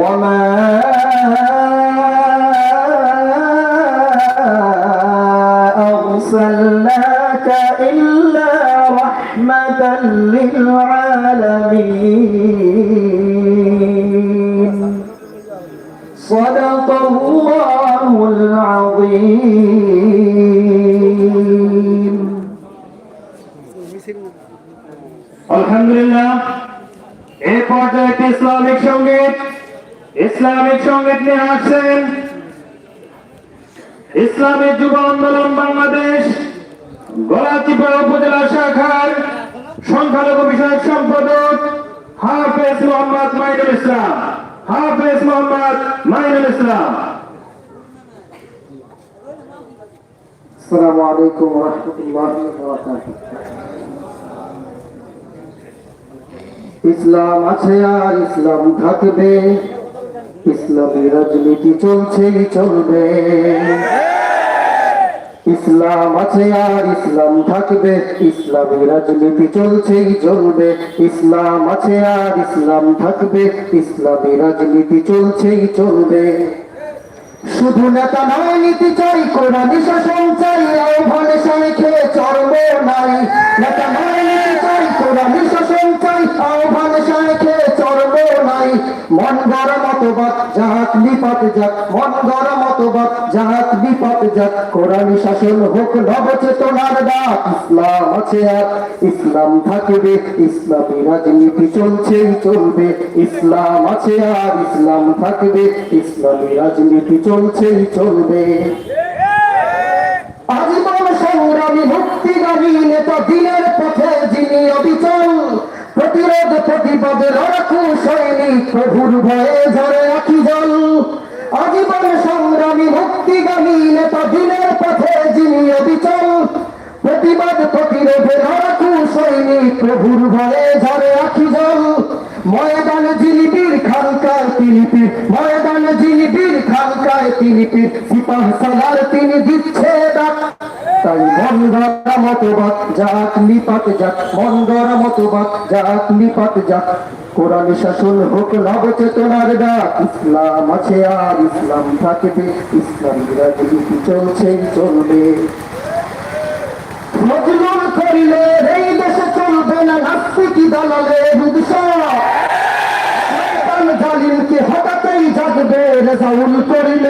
وما أرسلناك إلا رحمة السلام عليكم ورحمة الله وبركاته ইসলাম আছে আর ইসলাম থাকবে ইসলামী রাজনীতি চলছেই চলবে ইসলাম আছে আর ইসলাম থাকবে ইসলামী রাজনীতি চলছেই চলবে ইসলাম আছে আর ইসলাম থাকবে ইসলামী রাজনীতি চলছেই চলবে শুধু নেতা নয়, নীতি চাই কোরআন শাসন চাই, আহ্বানে সাইখে চর্ম নাই। নেতা নয়, নীতি চাই কোরআন শাসন চাই, আহ্বান মন গড় মতবাদ, জাহাত বিপদ যাক মন গড় মতবাদ, জাহাত বিপদ যাক কোরআন শাসন হোক নব চেতনার ডাক, ইসলাম আছে আর। ইসলাম থাকবে, ইসলামী রাজনীতি চলছেই চলবে। ইসলাম আছে আর, ইসলাম থাকবে, ইসলামী রাজনীতি চলছেই চলবে। আজীবন সংগ্রামী, মুক্তিগামী নেতা দিনের পথে যিনি অবিচল প্রতিরোধ প্রতিবাদে লড়াকু সৈনিক প্রভুর ভয়ে ঝরে রাখি জল। আজীবন সংগ্রামী, মুক্তিগামী নেতা দিনের পথে যিনি অবিচল, প্রতিবাদ প্রতিরোধে লড়াকু সৈনিক প্রভুর ভয়ে ঝরে রাখি জল। ময়দান জিলিপির খানকায় তিনি পীর ময়দান জিলিপির খানকায় তিনি পীর সিপাহ সালার তিনি দিচ্ছে ডাক। তাই গড়া মতবাদ, যাক নিপাত যাক। গড়া মতবাদ, যাক নিপাত যাক। কোরআন শাসন হোক নব চেতনার ডাক। ইসলাম আছে আর ইসলাম থাকবে। ইসলাম রাজনীতি চলছে, চলবে। মজলুম করিলে এই দেশে চলবে না নাস্তিকি দালালে বুদশা জালিমকে হঠাৎই জাগবে রেজাউল করিলে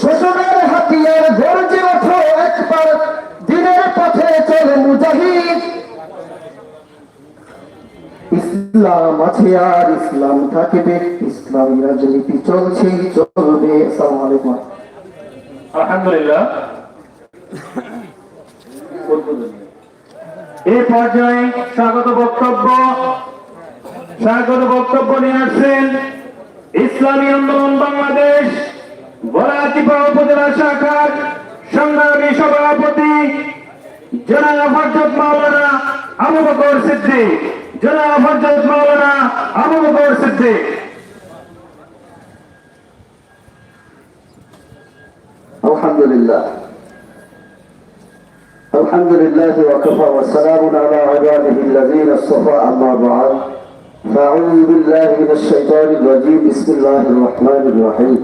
শোষণের হাতিয়ার গর্জে ওঠো একবার, দিনের পথে চলে মুজাহিদ। ইসলাম আছে আর ইসলাম থাকবে, ইসলামী রাজনীতি চলছেই চলবে আলহামদুলিল্লাহ। পর্যায়ে স্বাগত বক্তব্য স্বাগত বক্তব্য নিয়ে আসছেন ইসলামী আন্দোলন বাংলাদেশ বরাতিপা উপজেলা শাখার সংগ্রামী সভাপতি জনাব হজরত মাওলানা আবু বকর সিদ্দিক জনাব হজরত মাওলানা আবু বকর সিদ্দিক الحمد لله الحمد لله وكفى والسلام على عباده الذين اصطفى أما بعد فأعوذ بالله من الشيطان الرجيم بسم الله الرحمن الرحيم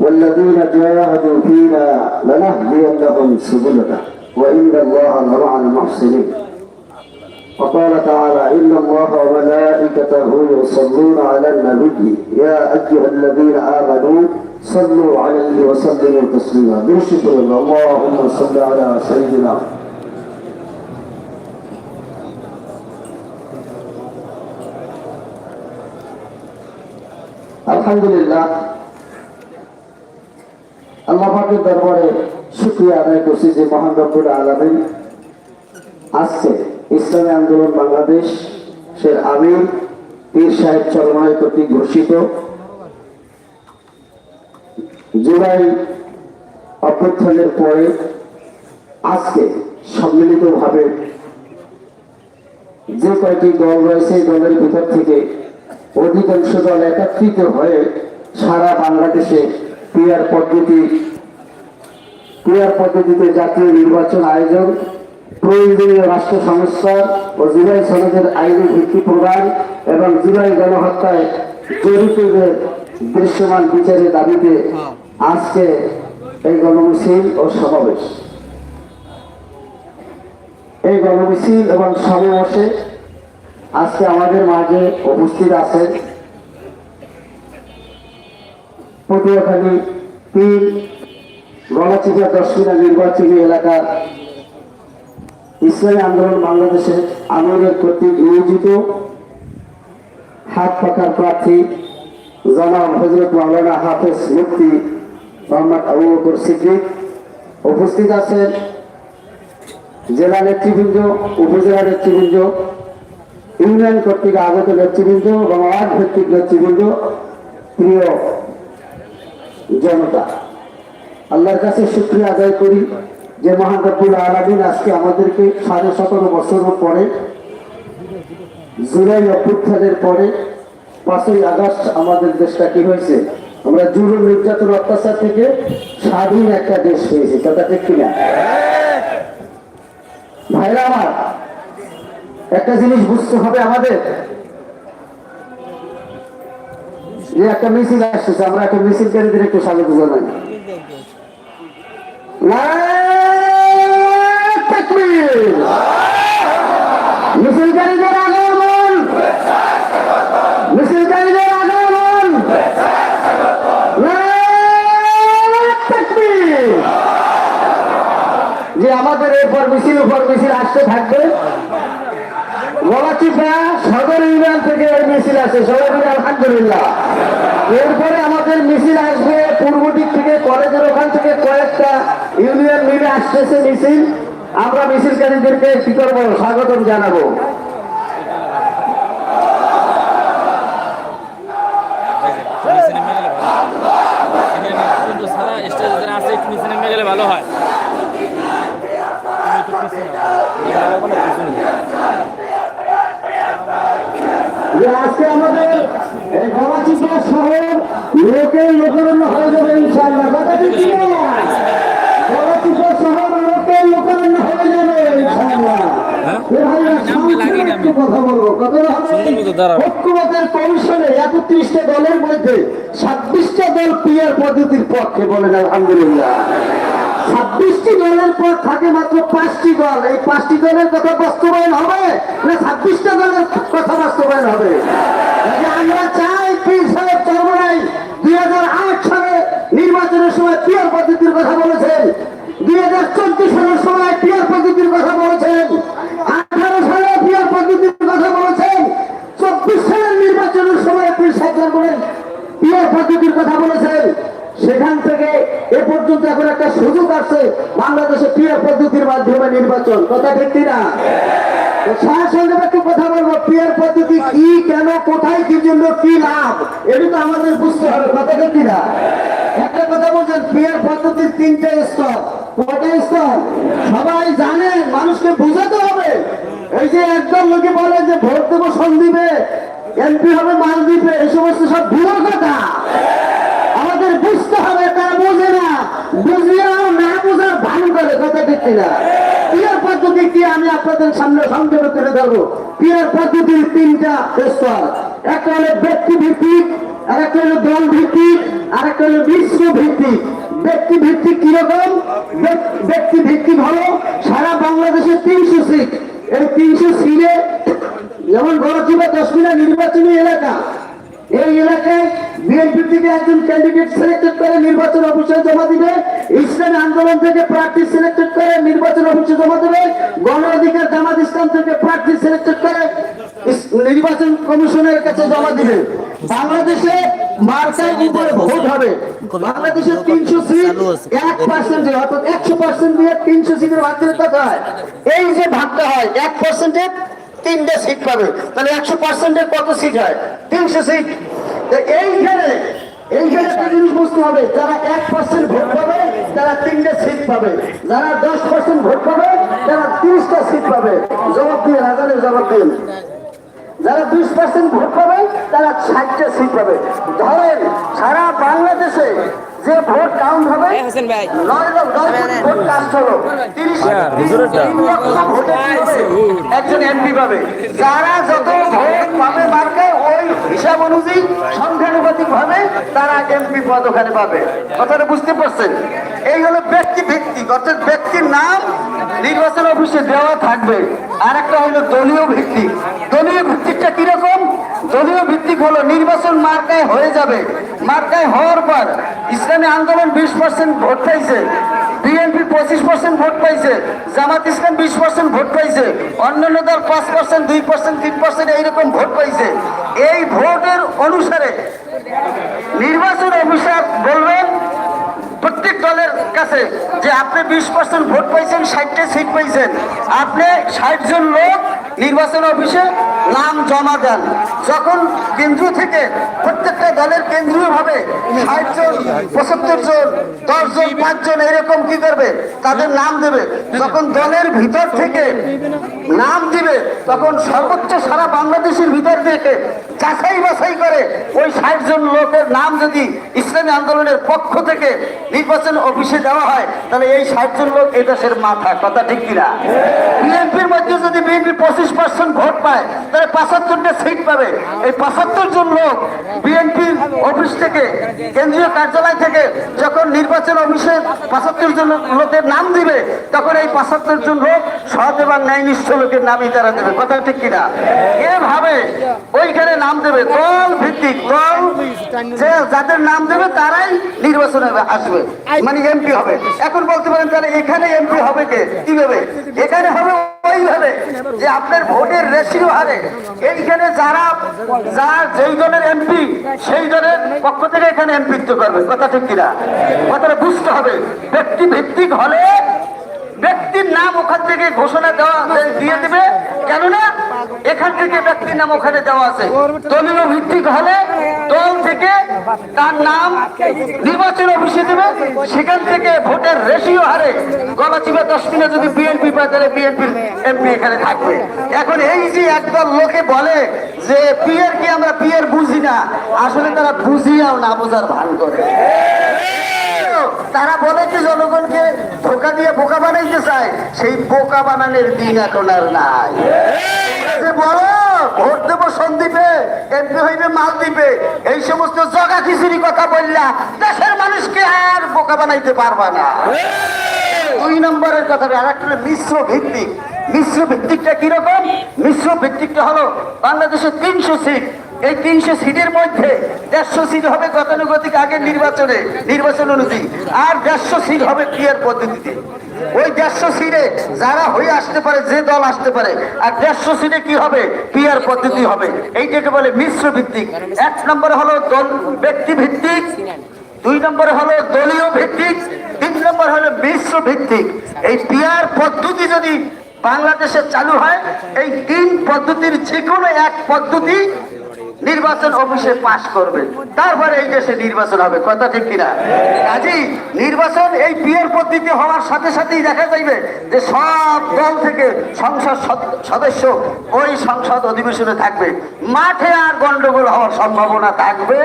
والذين جاهدوا فينا لنهدينهم سبلنا وإن الله لمع المحسنين. وقال تعالى إن الله وملائكته يصلون على النبي يا أيها الذين آمنوا صلوا عليه وسلموا تسليما. نشكر اللهم صل على سيدنا. الحمد لله পাকের দরবারে শুক্রিয়া আদায় করছি যে মহান রব্বুল আলমিন আজকে ইসলামী আন্দোলন বাংলাদেশ সে আমির, পীর সাহেব চরমায় কর্তৃক ঘোষিত। জুলাই অভ্যুত্থানের পরে আজকে সম্মিলিতভাবে যে কয়টি দল রয়েছে দলের ভিতর থেকে অধিকাংশ দল একত্রিত হয়ে সারা বাংলাদেশে পিয়ার পদ্ধতি পিয়ার পদ্ধতিতে জাতীয় নির্বাচন আয়োজন, প্রয়োজনীয় রাষ্ট্র সংস্কার ও জুলাই সনদের আইনি ভিত্তি প্রদান এবং জুলাই গণহত্যায় জড়িতদের দৃশ্যমান বিচারের দাবিতে আজকে এই গণমিছিল ও সমাবেশ। এই গণমিছিল এবং সমাবেশে আজকে আমাদের মাঝে উপস্থিত আছেন পটুয়াখালী তিন গলাচিপা দশমিনা নির্বাচনী এলাকার ইসলামী আন্দোলন বাংলাদেশের আমিরের কর্তৃক নিয়োজিত। হাত পাকার প্রার্থী জনাব হজরত মাওলানা হাফেজ মুফতি মোহাম্মদ আবু বকর সিদ্দিক। উপস্থিত আছেন জেলা নেতৃবৃন্দ, উপজেলা নেতৃবৃন্দ, ইউনিয়ন কর্তৃক আগত নেতৃবৃন্দ এবং ওয়ার্ড ভিত্তিক নেতৃবৃন্দ। প্রিয় জনতা। আল্লাহর কাছে শুক্রিয়া আদায় করি যে মহান আলমিন আজকে আমাদেরকে সাড়ে সতেরো বছর পরে, জুলাই অভ্যুত্থানের পরে, পাঁচই আগস্ট আমাদের দেশটা কি হয়েছে? আমরা জুলুম, নির্যাতন, অত্যাচার থেকে স্বাধীন একটা দেশ হয়েছে কথা ঠিক কিনা? ভাইরা আমার, একটা জিনিস বুঝতে হবে আমাদের। যে একটা মিছিল আসতেছে, আমরা একটা মিছিলকারীদের একটু স্বাগত জানাই। মিছিলকারীদের আগমন মিছিলকারীদের আগমন। যে আমাদের এরপর মিছিল উপর মিছিল আসতে থাকবে গলাচিপা সদর থেকে এই মিছিল আসে, সবাই এরপরে আমাদের মিছিল আসবে, পূর্ব থেকে, কলেজের ওখান থেকে কয়েকটা ইউনিয়ন মিলে আসতেছে মিছিল। আমরা মিছিলকারীদেরকে কি করব? স্বাগতম জানাব। ভালো এখানে কিন্তু সারা স্টেজ যেখানে আছে একটু নিচে নেমে গেলে ভালো হয় তুমি একটু পিছিয়ে নাও। এখানে রাখব না, পিছনে যাও। যে আজকে আমাদের এই গলাচিপা শহর লোকে লোকারণ্য হয়ে যাবে ইনশাআল্লাহ। কথা ঠিক কি শহর লোকে লোকারণ্য হয়ে যাবে। ঐক্যমতের কমিশনে একত্রিশটা দলের মধ্যে ছাব্বিশটা দল পিয়ার পদ্ধতির পক্ষে বলেন আলহামদুলিল্লাহ। ছাব্বিশটি দলের পর থাকে মাত্র পাঁচটি দল। এই পাঁচটি দলের কথা বাস্তবায়ন হবে না ছাব্বিশটা দলের কথা বাস্তবায়ন হবে? আমরা চাই পীর সাহেব চরমরাই দুই হাজার আট সালে নির্বাচনের সময় পিয়ার পদ্ধতির কথা বলেছেন, দুই হাজার চোদ্দ সালের সময় পিয়ার পদ্ধতির কথা বলেছেন, আঠারো সালে পিয়ার পদ্ধতির কথা বলেছেন, চব্বিশ সালের নির্বাচনের সময় পীর সাহেব চরমরাই পিয়ার পদ্ধতির কথা বলেছেন। সেখান থেকে এ পর্যন্ত এখন একটা সুযোগ আসছে বাংলাদেশে পিয়ার পদ্ধতির মাধ্যমে নির্বাচন। কথা ঠিক না কথা বলব পদ্ধতি কি, কেন, কোথায়, কি জন্য, কি তো আমাদের বুঝতে হবে, কথা একটা কথা বলছেন কটা সবাই জানেন মানুষকে বুঝাতে হবে। এই যে একদম লোকে বলে যে ভোট দেবো সন্দীপে এমপি হবে মালদ্বীপে, এই সমস্ত সব ভুয়ো কথা। বুঝতে হবে, তারা বোঝে না। না করে, কথা না। পদ্ধতি কি? আমি আপনাদের সামনে পদ্ধতির তিনটা স্তর। একটা হলো ব্যক্তি ভিত্তিক আর একটা হলো দল ভিত্তিক আর একটা হলো বিশ্ব ভিত্তিক ব্যক্তি ভিত্তিক কীরকম? ব্যক্তি ভিত্তিক হলো সারা বাংলাদেশের তিনশো সিট। এই তিনশো সিটে যেমন গড়চিবা দশমিনা নির্বাচনী এলাকা, এই এলাকায় বিএনপি থেকে একজন ক্যান্ডিডেট সিলেক্টেড করে নির্বাচন অফিসে জমা দিবে। ইসলামী আন্দোলন থেকে প্রার্থী সিলেক্টেড করে নির্বাচন অফিসে জমা দেবে। গণ অধিকার জামাত ইসলাম থেকে প্রার্থী সিলেক্টেড করে নির্বাচন কমিশনের কাছে জমা দিবে। বাংলাদেশে মার্কার উপরে ভোট হবে। বাংলাদেশের তিনশো সিট, এক পার্সেন্টে অর্থাৎ একশো পার্সেন্ট দিয়ে তিনশো সিটের মাধ্যমে কত হয়। এই যে ভাগটা হয়, এক পার্সেন্টে তিনটে সিট পাবে। তাহলে একশো পার্সেন্টের কত সিট হয়? তিনশো সিট। এইখানে এইখানে একটা বুঝতে হবে, যারা এক পার্সেন্ট ভোট পাবে, তারা তিনটে সিট পাবে। যারা দশ পার্সেন্ট ভোট পাবে, তারা তিরিশটা সিট পাবে। জবাব দিয়ে রাজানের জবাব দিন। যারা বিশ পার্সেন্ট ভোট পাবে, তারা ষাটটা সিট পাবে। ধরেন, সারা বাংলাদেশে যে ভোট কাউন্ট হবে হাসান ভাই। নয় কোটি ভোট কাস্ট হলো তিরিশ কি হবে? একজন এমপি পাবে। যারা যত ভোট পাবে মার্কায় ওই হিসাব অনুযায়ী সংখ্যানুপাতিক ভাবে তারা এমপি পদ ওখানে পাবে। কথাটা বুঝতে পারছেন? এই হলো ব্যক্তি ভিত্তিক অর্থাৎ ব্যক্তির নাম নির্বাচন অফিসে দেওয়া থাকবে। আর একটা হলো দলীয় ভিত্তিক। দলীয় ভিত্তিকটা কীরকম? দলীয় ভিত্তিক হলো, নির্বাচন মার্কায় হয়ে যাবে। মার্কায় হওয়ার পর ইসলামী আন্দোলন বিশ পার্সেন্ট ভোট পাইছে, বিএনপি পঁচিশ পার্সেন্ট ভোট পাইছে, জামাত ইসলাম বিশ পার্সেন্ট ভোট পাইছে, অন্যান্য দল পাঁচ পার্সেন্ট দুই পার্সেন্ট তিন পার্সেন্ট এইরকম ভোট পাইছে। এই ভোটের অনুসারে নির্বাচন অফিসার বলবেন, প্রত্যেক দলের কাছে যে আপনি বিশ পার্সেন্ট ভোট পাইছেন ষাটটা সিট পাইছেন। আপনি ষাট জন লোক নির্বাচন অফিসে নাম জমা দেন। যখন কেন্দ্র থেকে প্রত্যেকটা দলের কেন্দ্রীয় ভাবে ষাট জন, পঁচাত্তর জন, দশ জন পাঁচজন এরকম কি করবে? তাদের নাম দেবে। যখন দলের ভিতর থেকে নাম দিবে, তখন সর্বোচ্চ সারা বাংলাদেশের ভিতর থেকে যাচাই বাছাই করে ওই ষাট জন লোকের নাম যদি ইসলামী আন্দোলনের পক্ষ থেকে নির্বাচন অফিসে দেওয়া হয়, তাহলে এই ষাট জন লোক এই দেশের মাথা কথা ঠিক কিনা? বিএনপির মধ্যে যদি বিএনপি পঁচিশ পার্সেন্ট ভোট পায়, তাহলে পাঁচাত্তরটা সিট পাবে। এই পাঁচাত্তর জন লোক বিএনপির অফিস থেকে, কেন্দ্রীয় কার্যালয় থেকে যখন নির্বাচন অফিসে পাঁচাত্তর জন লোকের নাম দিবে, তখন এই পাঁচাত্তর জন লোক সৎ এবং ন্যায়নিষ্ঠ লোকের নামই তারা দেবে। কথা ঠিক কিনা? এভাবে ওইখানে নাম দেবে দল ভিত্তিক দল। যে যাদের নাম দেবে তারাই নির্বাচনে আসবে মানে এমপি হবে। এখন বলতে পারেন তাহলে এখানে এমপি হবে কে? কীভাবে? এখানে হবে ওইভাবে যে আপনার ভোটের রেশিও হারে। এইখানে যারা যারা যেই দলের এমপি সেই দলের পক্ষ থেকে এখানে এমপিত্ব করবে। কথা ঠিক কিনা? কথাটা বুঝতে হবে। ব্যক্তি ভিত্তিক হলে ব্যক্তির নাম ওখান থেকে ঘোষণা দেওয়া দিয়ে দেবে। কেননা এখান থেকে ব্যক্তির নাম ওখানে দেওয়া আছে। দলীয় ভিত্তিক হলে দল থেকে তার নাম নির্বাচন অফিসে দেবে। সেখান থেকে ভোটের রেশিও হারে গলা চিপে দশ মিনিট যদি বিএনপি পায়, তাহলে বিএনপির এমপি এখানে থাকবে। এখন এই যে একদল লোকে বলে যে পিয়ার কি আমরা পিয়ার বুঝি না, আসলে তারা বুঝিয়াও না, বোঝার ভান করে। তারা বলে যে জনগণকে ধোকা চায় সেই বোকা বানানোর দিন এখন আর নাই। বলো ভোট দেবো সন্দীপে এমপি হইবে মালদ্বীপে, এই সমস্ত জগা খিচুড়ি কথা বললা, দেশের মানুষকে আর বোকা বানাইতে পারবা না। দুই নম্বরের কথা আর একটা মিশ্র ভিত্তিক। মিশ্র ভিত্তিকটা কীরকম? মিশ্র ভিত্তিকটা হলো বাংলাদেশের তিনশো সিট এই তিনশো সিটের মধ্যে দেড়শো সিট হবে গতানুগতিক আগের নির্বাচনে, নির্বাচন অনুযায়ী, আর দেড়শো সিট হবে ক্রিয়ার পদ্ধতিতে। ওই দেড়শো সিটে যারা হয়ে আসতে পারে, যে দল আসতে পারে, আর দেড়শো সিটে কি হবে? ক্রিয়ার পদ্ধতি হবে। এইটাকে বলে মিশ্র ভিত্তিক। এক নম্বর হলো দল ব্যক্তি ভিত্তিক, দুই নম্বরে হলো দলীয় ভিত্তিক, তিন নম্বর হলো মিশ্র ভিত্তিক। এই পিয়ার পদ্ধতি যদি বাংলাদেশে চালু হয়, এই তিন পদ্ধতির যে কোনো এক পদ্ধতি নির্বাচন অফিসে পাশ করবে। তারপরে এই দেশে নির্বাচন হবে, কথা ঠিক কিনা? কাজী নির্বাচন এই পিয়ার পদ্ধতি হওয়ার সাথে সাথেই দেখা যাইবে যে সব দল থেকে সংসদ সদস্য ওই সংসদ অধিবেশনে থাকবে। মাঠে আর গন্ডগোল হওয়ার সম্ভাবনা থাকবে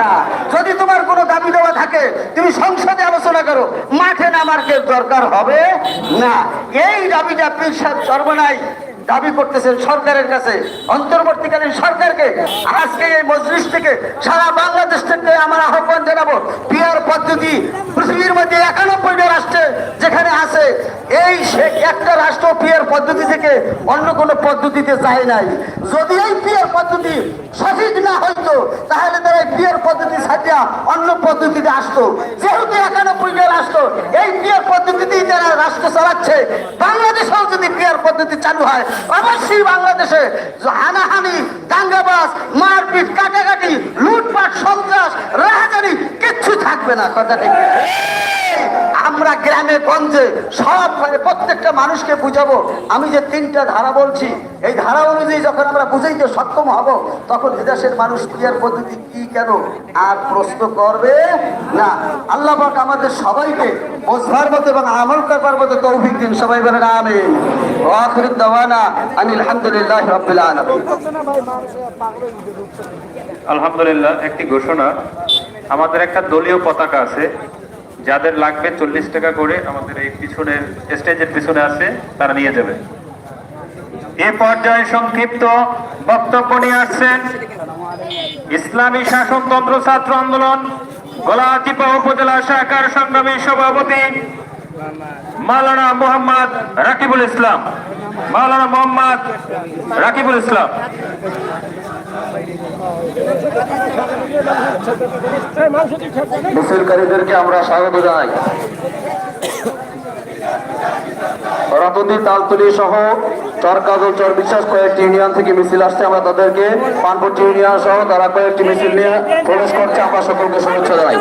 না। যদি তোমার কোনো দাবি দেওয়া থাকে, তুমি সংসদে আলোচনা করো। মাঠে নামার কেউ দরকার হবে না। এই দাবিটা সাহেব সর্বনাই দাবি করতেছেন সরকারের কাছে, অন্তর্বর্তীকালীন সরকারকে। আজকে এই মজলিস থেকে সারা বাংলাদেশ থেকে আমার আহ্বান জানাব, পিয়ার পদ্ধতি, পৃথিবীর মধ্যে একানব্বইটা রাষ্ট্রে যেখানে আছে, এই একটা রাষ্ট্র পিয়ার পদ্ধতি থেকে অন্য কোনো পদ্ধতিতে যায় নাই। যদি এই পিয়ার পদ্ধতি সঠিক না হইতো, তাহলে তারা এই পিয়ার পদ্ধতি ছাড়িয়া অন্য পদ্ধতিতে আসতো। যেহেতু একানব্বইটা রাষ্ট্র, এই পিয়ার পদ্ধতিতেই যারা রাষ্ট্র চালাচ্ছে, বাংলাদেশেও যদি পিয়ার পদ্ধতি চালু হয় অবশ্যই বাংলাদেশে হানাহানি দাঙ্গাবাজ মারপিট কাটাকাটি লুটপাট সন্ত্রাস রাহাজানি কিচ্ছু থাকবে না কথা ঠিক আমরা গ্রামে, গঞ্জে, সব ঘরে প্রত্যেকটা মানুষকে বুঝাবো। আমি যে তিনটা ধারা বলছি, এই ধারা অনুযায়ী যখন আমরা বুঝাইতে সক্ষম হব, তখন এদেশের মানুষ ক্রিয়ার পদ্ধতি কি কেন? আর প্রশ্ন করবে না। আল্লাহ আমাদের সবাইকে বোঝবার মতো এবং আমল করবার মতো তৌফিক দিন। সবাই বলেন আমি ওয়াখিরুদ দাওয়ানা আনিল হামদুলিল্লাহি রাব্বিল আলামিন। আলহামদুলিল্লাহ, একটি ঘোষণা। আমাদের একটা দলীয় পতাকা আছে। যাদের লাগবে চল্লিশ টাকা করে আমাদের এই পিছনের স্টেজের পিছনে আছে, তারা নিয়ে যাবে। এ পর্যায়ে সংক্ষিপ্ত বক্তব্য নিয়ে আসছেন ইসলামী শাসনতন্ত্র ছাত্র আন্দোলন গলাচিপা উপজেলা শাখার সংগ্রামী সভাপতি মাওলানা মোহাম্মদ রাকিবুল ইসলাম। মাওলানা মোহাম্মদ রাকিবুল ইসলাম। মিছিলকারীদেরকে আমরা স্বাগত জানাই। রাতুদি তালতুলি সহ চরকাদল চর বিশ্বাস কয়েকটি ইউনিয়ন থেকে মিছিল আসছে। আমরা তাদেরকে পানপট্টি ইউনিয়ন সহ তারা কয়েকটি মিছিল নিয়ে প্রবেশ করছে। আমরা সকলকে শুভেচ্ছা জানাই।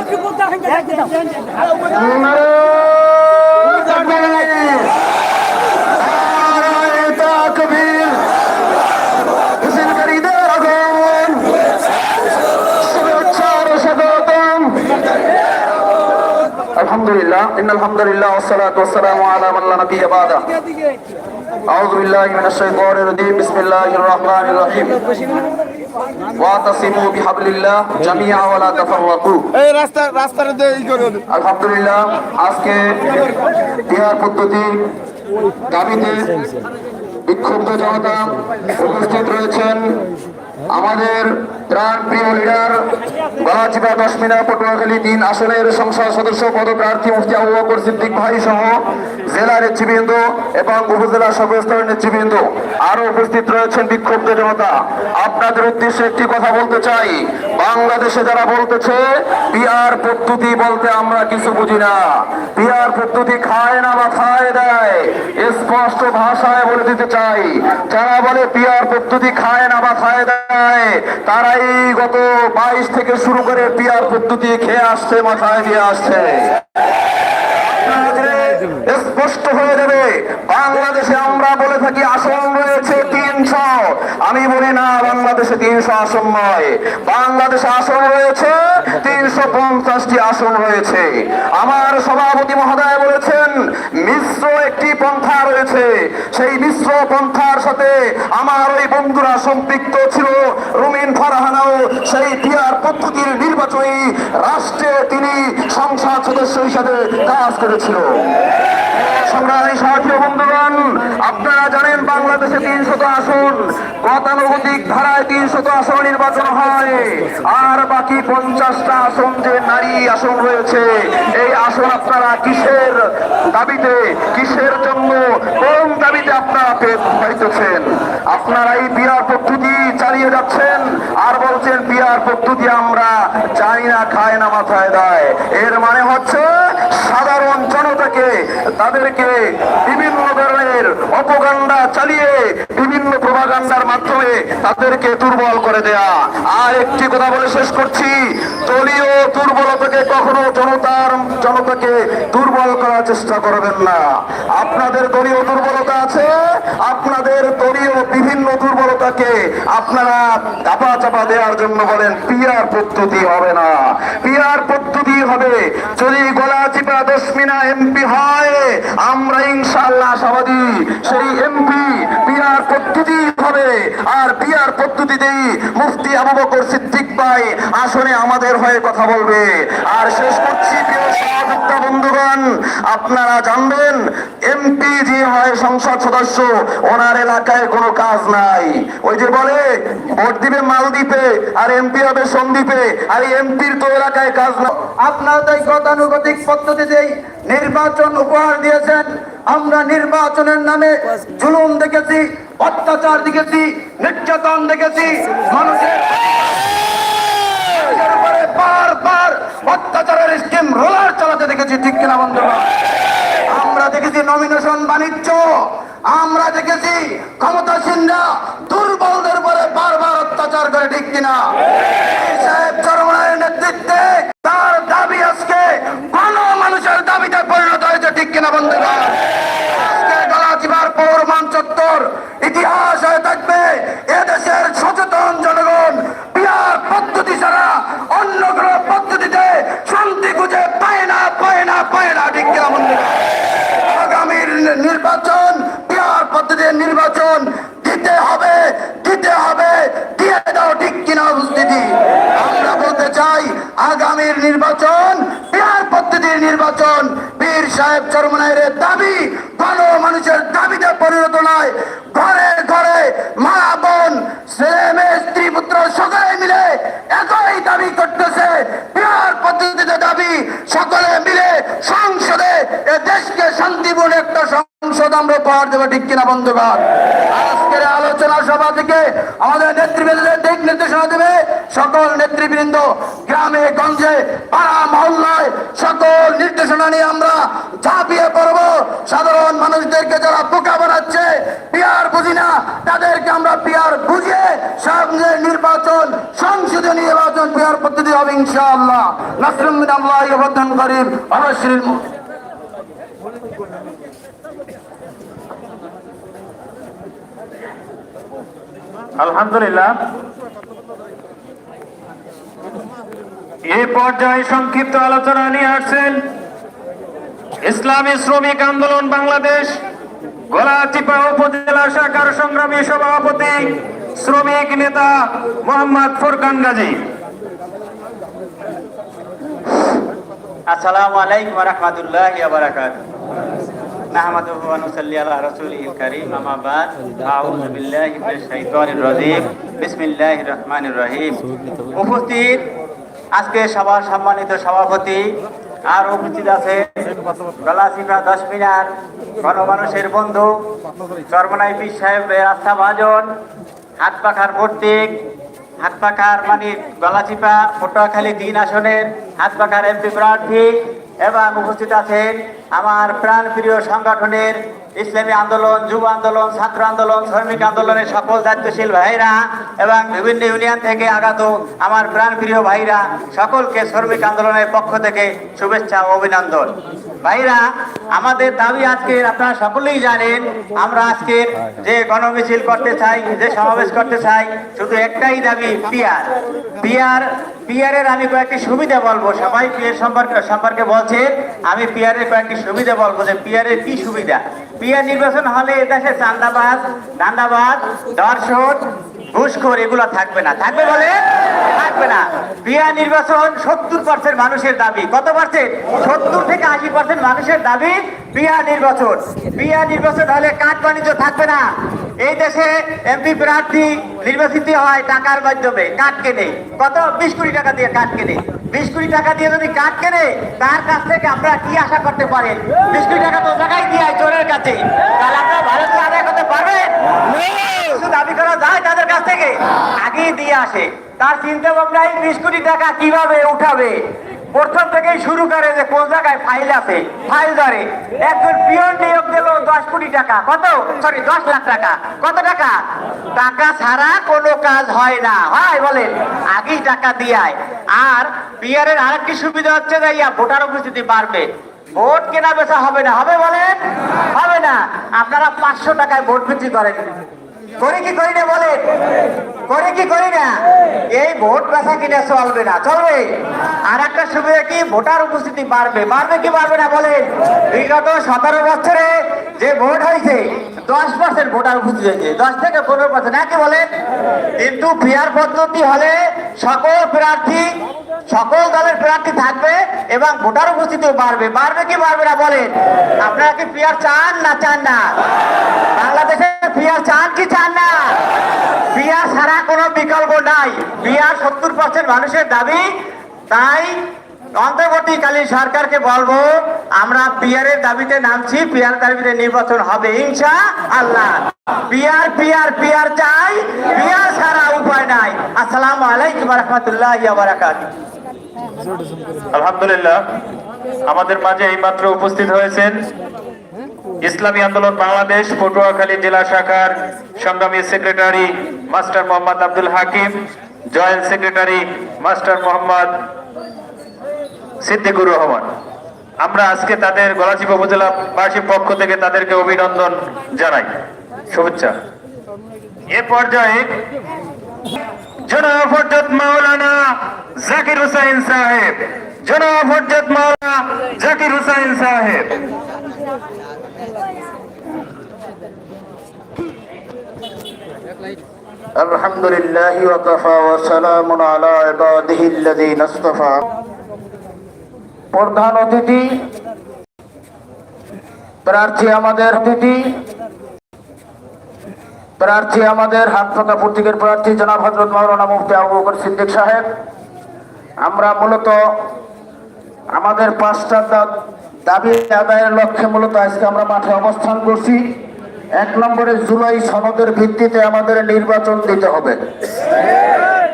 আলহামদুলিল্লাহ ইন্নাল হামদুলিল্লাহ ওয়াসসালাতু ওয়াসসালামু আলা মান লা নাবিয়্যা বাদা। আউযু বিল্লাহি মিনাশ শাইতানির রাজীম বিসমিল্লাহির রহমানির রহিম। ওয়াতাসিমু বিহাবলিল্লাহ জামিআ ওয়া লা তাফাররাকু এই রাস্তা রাস্তার ই করে আলহামদুলিল্লাহ আজকে বিহার পদ্ধতি দাবিতে বিক্ষুব্ধ জনতা উপস্থিত রয়েছেন। আমাদের ত্রাণ প্রিয় লিডার গলাচিপা দশমিনা, পটুয়াখালী তিন আসনের সংসদ সদস্য পদপ্রার্থী মুফতি আবু বকর সিদ্দিক ভাই সহ জেলা নেতৃবৃন্দ এবং উপজেলা সর্বস্তরের নেতৃবৃন্দ আরও উপস্থিত রয়েছেন বিক্ষুব্ধ জনতা। আপনাদের উদ্দেশ্যে একটি কথা বলতে চাই। বাংলাদেশে যারা বলতেছে পিআর পদ্ধতি বলতে আমরা কিছু বুঝি না। পিআর পদ্ধতি খায় না মাথায় দেয়? স্পষ্ট ভাষায় বলে দিতে চাই। যারা বলে পিআর পদ্ধতি খায় না মাথায় দেয় তারাই গত বাইশ থেকে শুরু করে পিয়ার পদ্ধতি খেয়ে আসছে, মাথায় দিয়ে আসছে। স্পষ্ট হয়ে যাবে। বাংলাদেশে আমরা বলে থাকি, আসন রয়েছে তিনশো। আমি বলি না, বাংলাদেশে তিনশো আসন নয়। বাংলাদেশে আসন রয়েছে, তিনশো পঞ্চাশটি আসন রয়েছে। আমার সভাপতি মহোদয় বলেছেন, মিশ্র একটি পন্থা রয়েছে। সেই মিশ্র পন্থার সাথে আমার ওই বন্ধুরা সম্পৃক্ত ছিল, রুমিন ফারহানাও। সেই পিয়ার পদ্ধতির নির্বাচনী রাষ্ট্রে তিনি সংসদ সদস্য হিসাবে কাজ করেছিল। সংগ্রামী সাথী বন্ধুগণ, আপনারা জানেন বাংলাদেশে তিনশত আসন। গতানুগতিক ধারায় তিনশত আসন নির্বাচন হয়। আর বাকি পঞ্চাশটা আসন যে নারী আসন রয়েছে, এই আসন আপনারা কিসের দাবিতে, কিসের জন্য, কোন দাবিতে আপনারা পাইতেছেন আপনারা এই বিয়ার পদ্ধতি চালিয়ে যাচ্ছেন আর বলছেন বিয়ার পদ্ধতি আমরা জানি না, খায় না, মাথায় দেয়। এর মানে হচ্ছে, সাধারণ জনতাকে তাদেরকে বিভিন্ন ধরনের অপগান্ডা চালিয়ে বিভিন্ন প্রভাগান্ডার মাধ্যমে তাদেরকে দুর্বল করে দেয়া। আর একটি কথা বলে শেষ করছি। দলীয় দুর্বলতাকে কখনো জনতার, জনতাকে দুর্বল করার চেষ্টা করবেন না। আপনাদের দলীয় দুর্বলতা আছে, আপনাদের দলীয় বিভিন্ন দুর্বলতাকে আপনারা চাপা চাপা দেওয়ার জন্য বলেন, পিয়ার পদ্ধতি হবে না। পিয়ার পদ্ধতি হবে, যদি গলা চিপা দশমিনা এমপি হয়, আমরা ইনশাআল্লাহ আশাবাদী। সেই এমপি পিয়ার পদ্ধতি হবে আর পিয়ার পদ্ধতিতেই মুফতি আবু বকর সিদ্দিক ভাই আসনে আমাদের হয়ে কথা বলবে। আর শেষ করছি বন্ধুগণ, আপনারা জানবেন এমপি যে হয় সংসদ সদস্য, ওনার এলাকায় কোনো কাজ নাই। ওই যে বলে, ভোট দিবে মালদ্বীপে, আর এমপি হবে সন্দ্বীপে, আর এমপির তো এলাকায় কাজ না। আপনারা তাই গতানুগতিক পদ্ধতিতেই নির্বাচন উপহার দিয়েছেন, আমরা নির্বাচনের নামে জুলুম দেখেছি, অত্যাচার দেখেছি, নির্যাতন দেখেছি, মানুষের বারবার অত্যাচারের স্কিম রোলার চালাতে দেখেছি, ঠিক কিনা বন্ধুরা? আমরা দেখেছি নমিনেশন বাণিজ্য, আমরা দেখেছি ক্ষমতাসীনরা দুর্বলদের উপরে বারবার অত্যাচার করে, ঠিক কিনা? সাহেব চরমনায়ের নেতৃত্বে তার দাবি আজকে মানুষের দাবিতে পরিণত হয়েছে ঠিক কিনা বন্ধুগণ আজকে গলাচিপার পৌর মানচত্বর ইতিহাস হয়ে থাকবে এদেশের সচেতন জনগণ বিয়ার পদ্ধতি ছাড়া অন্য কোনো পদ্ধতিতে শান্তি খুঁজে পায় না পায় না পায় না ঠিক কিনা বন্ধুগণ আগামীর নির্বাচন বিহার পদ্ধতির নির্বাচন দিতে হবে দিতে হবে দিয়ে দাও ঠিক কিনা উপস্থিতি আমরা বলতে চাই আগামীর নির্বাচন বিহার পদ্ধতির নির্বাচন বীর সাহেব চরমনায়ের দাবি ভালো মানুষের দাবিতে পরিণত নয় ঘরে ঘরে মা বোন ছেলে মেয়ে স্ত্রী পুত্র সকলে মিলে একই দাবি করতেছে বিহার পদ্ধতিতে দাবি সকলে মিলে সংসদে এ দেশকে শান্তিপূর্ণ একটা সংসদ আমরা উপহার দেবো ঠিক কিনা, বন্ধুগণ? আজকের আলোচনা সভা থেকে আমাদের নেতৃবৃন্দের দিক নির্দেশনা দেবে সকল নেতৃবৃন্দ, গ্রামে, গঞ্জে, পাড়া, মহল্লায় সকল নির্দেশনা নিয়ে আমরা ঝাঁপিয়ে পড়ব। সাধারণ মানুষদেরকে যারা বোকা বানাচ্ছে, পিয়ার বুঝি না, তাদেরকে আমরা পিয়ার বুঝিয়ে সামনে নির্বাচন সংসদীয় নির্বাচন, পিয়ার পদ্ধতি হবে ইনশাআল্লাহ। নাসরুমিন আল্লাহ ইবদান করিম অবশ্যই আলহামদুলিল্লাহ। এই পর্যায়ে সংক্ষিপ্ত আলোচনা নিয়ে আসছেন ইসলামী শ্রমিক আন্দোলন বাংলাদেশ, গলাচিপা উপজেলা শাখার সংগ্রামী সভাপতি শ্রমিক নেতা মোহাম্মদ ফুরকান গাজী। আসসালামু আলাইকুম রহমতুল্লাহ বারাকাত নাহমাদুহু ওয়া নুসাল্লি আলা রাসূলিল কারীম আম্মা বাদ আউযু বিল্লাহি মিনাশ শাইতানির রাজীম বিসমিল্লাহির রহমানির রহিম উপস্থিত আজকে সভার সম্মানিত সভাপতি আর উপস্থিত আছে গলাসিফা দশ মিনার গণমানুষের বন্ধু চরমনাই পীর সাহেবের আস্থা ভাজন হাত পাখার ভর্তিক হাত পাখার মানে গলাচিপা পটুয়াখালী তিন আসনের হাত পাখার এমপি প্রার্থী এবং উপস্থিত আছেন আমার প্রাণপ্রিয় সংগঠনের ইসলামী আন্দোলন, যুব আন্দোলন, ছাত্র আন্দোলন, শ্রমিক আন্দোলনের সকল দায়িত্বশীল ভাইরা এবং বিভিন্ন ইউনিয়ন থেকে আগত আমার প্রাণপ্রিয় ভাইরা, সকলকে শ্রমিক আন্দোলনের পক্ষ থেকে শুভেচ্ছা ও অভিনন্দন। ভাইরা, আমাদের দাবি আজকে, আপনারা সকলেই জানেন, আমরা আজকে যে গণমিছিল করতে চাই, যে সমাবেশ করতে চাই, শুধু একটাই দাবি পিয়ার পিয়ার পিয়ারের আমি কয়েকটি সুবিধা বলব, সবাই পিয়ার সম্পর্কে সম্পর্কে বলছে, আমি পিয়ারের কয়েকটি সুবিধা বলব যে পিয়ারের কি সুবিধা? পিয়ার নির্বাচন হলে এদেশে চান্দাবাদ দান্দাবাদ দর্শন ঘুষখোর এগুলো থাকবে না। থাকবে বলে? থাকবে না। বিয়া নির্বাচন সত্তর পার্সেন্ট মানুষের দাবি। কত পার্সেন্ট সত্তর থেকে আশি পার্সেন্ট মানুষের দাবি বিয়া নির্বাচন। বিয়া নির্বাচন হলে কাঠ বাণিজ্য থাকবে না। এই দেশে এমপি প্রার্থী নির্বাচিত হয় টাকার মাধ্যমে কাঠ কেনে। কত? বিশ কোটি টাকা দিয়ে কাঠ কেনে। বিশ কোটি টাকা দিয়ে যদি কাঠ কেনে তার কাছ থেকে আপনারা কি আশা করতে পারেন বিশ কোটি টাকা তো জায়গায় দিয়ে চোরের কাছে। তাহলে আপনারা ভারত আদায় করতে পারবেন? দাবি করা যায় তাদের কাছ থেকে আগেই দিয়ে আসে। তার চিন্তা ভাবনায় বিশ কোটি টাকা কীভাবে উঠাবে? প্রথম থেকেই শুরু করে যে কোন জায়গায় ফাইল আছে ফাইল ধরে। একজন পিয়ন নিয়োগ দিল দশ কোটি টাকা। কত? সরি দশ লাখ টাকা। কত টাকা? টাকা ছাড়া কোনো কাজ হয় না। হয়, বলেন। আগেই টাকা দিয়ে আর পিয়ারের আরেকটি সুবিধা হচ্ছে যে ইয়া, ভোটার উপস্থিতি বাড়বে। ভোট কেনা বেচা হবে না। হবে বলেন? হবে না। আপনারা পাঁচশো টাকায় ভোট বিক্রি করেন। করে কি করি না বলেন? করে কি করি না? এই ভোট বেচা কিনা চলবে না, চলবে। আর একটা সুবিধা কি ভোটার উপস্থিতি বাড়বে? বাড়বে কি বাড়বে না বলেন? বিগত সতেরো বছরে যে ভোট হয়েছে, দশ পার্সেন্ট ভোটার উপস্থিত হয়েছে, দশ থেকে পনেরো পার্সেন্ট। নাকি বলেন? কিন্তু পিয়ার পদ্ধতি হলে সকল প্রার্থী, সকল দলের প্রার্থী থাকবে এবং ভোটার উপস্থিতিও বাড়বে। বাড়বে কি বাড়বে না বলেন? আপনারা কি পিয়ার চান না চান না? বাংলাদেশে পিয়ার চান কি চান না? পিয়ার ছাড়া কোনো বিকল্প নাই। পিয়ার সত্তর পার্সেন্ট মানুষের দাবি। তাই অন্তর্বর্তীকালীন সরকারকে বলব, আমরা পিয়ারের দাবিতে নামছি পিয়ার দাবিতে নির্বাচন হবে ইনশা আল্লাহ পিয়ার পিয়ার পিয়ার চাই পিয়ার ছাড়া উপায় নাই। আসসালামু আলাইকুম রহমতুল্লাহ আলহামদুলিল্লাহ, আমাদের মাঝে এইমাত্র উপস্থিত হয়েছেন ইসলামী আন্দোলন বাংলাদেশ, পটুয়াখালী জেলা শাখার সংগ্রামী secretary master Mohammad Abdul Hakim, joint secretary master Mohammad Siddiqur Rahman. আমরা আজকে তাদের গলাচিপা উপজেলা বাসীর পক্ষ থেকে তাদেরকে অভিনন্দন জানাই। শুভেচ্ছা। এ পর্যায়ে জনাব হজরত মাওলানা জাকির হুসাইন সাহেব, জনাব হজরত মাওলানা জাকির হুসাইন সাহেব। الحمد لله وكفى وسلام على عباده الذين اصطفى প্রধান অতিথি প্রার্থী আমাদের অতিথি প্রার্থী আমাদের হাত পাকা প্রতীকের প্রার্থী জনাব হজরত মাওলানা মুফতি আবু বকর সিদ্দিক সাহেব আমরা মূলত আমাদের পাঁচটা দা- দাবি আদায়ের লক্ষ্যে মূলত আজকে আমরা মাঠে অবস্থান করছি এক নম্বরে জুলাই সনদের ভিত্তিতে আমাদের নির্বাচন দিতে হবে।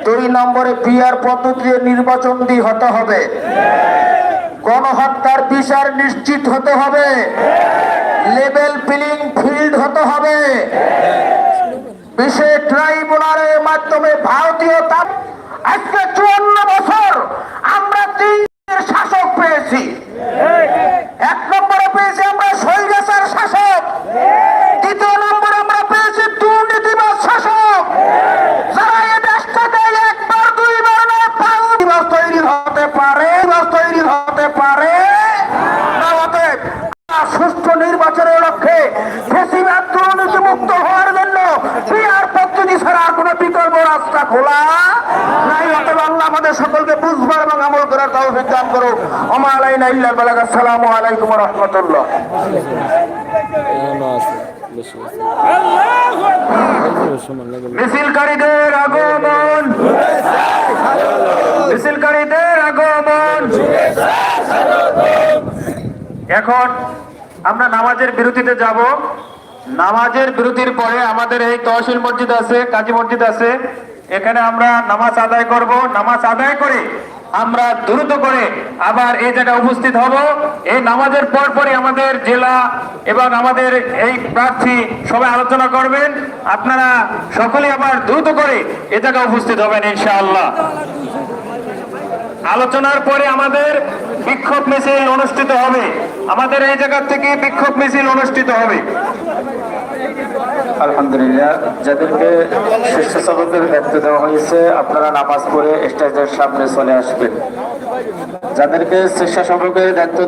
দুই নম্বরে পিআর পদ্ধতিতে নির্বাচন দিয়ে হতে হবে। গণহত্যার বিচার নিশ্চিত হতে হবে। লেভেল প্লেইং ফিল্ড হতে হবে। বিশেষ ট্রাইব্যুনালের মাধ্যমে ভারতীয় আজকে চুয়ান্ন বছর আমরা তিনের শাসক পেয়েছি এক নম্বরে পেয়েছি আমরা শৈলেশার শাসক দ্বিতীয় নম্বরে আমরা পেয়েছি দুর্নীতিবাদ শাসক যারা এ দেশটাকে একবার দুইবার নয় পাঁচ দিবস তৈরি হতে পারে দিবস তৈরি হতে পারে না অতএব আমরা সুষ্ঠু নির্বাচনের লক্ষ্যে ফেসিবাদ দুর্নীতি মুক্ত হওয়ার জন্য পিআর পদ্ধতি ছাড়া আর কোনো বিকল্প রাস্তা খোলা নাই অতএব আল্লাহ আমাদের সকলকে বুঝবার এবং আমল করার তৌফিক দান করুক ওমা আলাইনা ইল্লা বালাগ আসসালামু আলাইকুম ওয়া রাহমাতুল্লাহ মিছিলকারীদের আগমন। মিছিলকারীদের আগমন। এখন আমরা নামাজের বিরতিতে যাব। নামাজের বিরতির পরে আমাদের এই তহসিল মসজিদ আছে, কাজী মসজিদ আছে। এখানে আমরা নামাজ আদায় করব। নামাজ আদায় করে আমরা দ্রুত করে আবার এই জায়গায় উপস্থিত হব। এই নামাজের পর পরই আমাদের জেলা এবং আমাদের এই প্রার্থী সবাই আলোচনা করবেন। আপনারা সকলে আবার দ্রুত করে এ জায়গায় উপস্থিত হবেন ইনশাআল্লাহ। আলোচনার পরে আমাদের বিক্ষোভ মিছিল অনুষ্ঠিত হবে। আমাদের এই জায়গা থেকে বিক্ষোভ মিছিল অনুষ্ঠিত হবে। আলহামদুলিল্লাহ, যাদেরকে স্বেচ্ছাসেবকের দায়িত্ব দেওয়া হয়েছে, আপনারা নামাজ পড়ে স্টেজের সামনে চলে আসবেন। যাদেরকে স্বেচ্ছাসেবকের দায়িত্ব